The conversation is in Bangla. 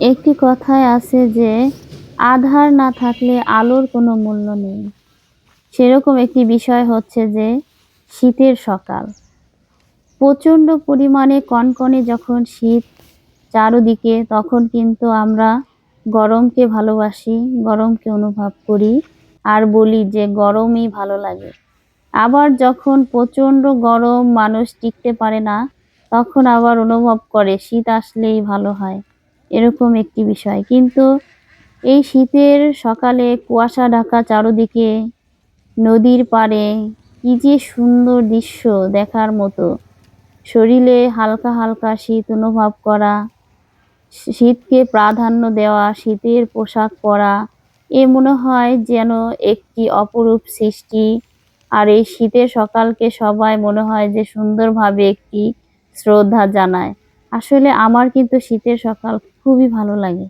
একটি কথায় আছে যে, আধার না থাকলে আলোর কোনো মূল্য নেই। সেরকম একটি বিষয় হচ্ছে যে, শীতের সকাল। প্রচণ্ড পরিমাণে কনকনে যখন শীত চারোদিকে, তখন কিন্তু আমরা গরমকে ভালোবাসি, গরমকে অনুভব করি আর বলি যে, গরমই ভালো লাগে। আবার যখন প্রচণ্ড গরম, মানুষ টিকতে পারে না, তখন আবার অনুভব করে, শীত আসলেই ভালো হয়। এরকম একটি বিষয়। কিন্তু এই শীতের সকালে কুয়াশা ঢাকা চারোদিকে, নদীর পাড়ে কী যে সুন্দর দৃশ্য দেখার মতো। শরীরে হালকা হালকা শীত অনুভব করা শীতকে প্রাধান্য দেওয়া, শীতের পোশাক পরা, এ মনে হয় যেন একটি অপরূপ সৃষ্টি। আর এই শীতের সকালকে সবাই মনে হয় যে সুন্দরভাবে একটি শ্রদ্ধা জানায়। আসলে আমার কিন্তু শীতের সকাল খুবই ভালো লাগে।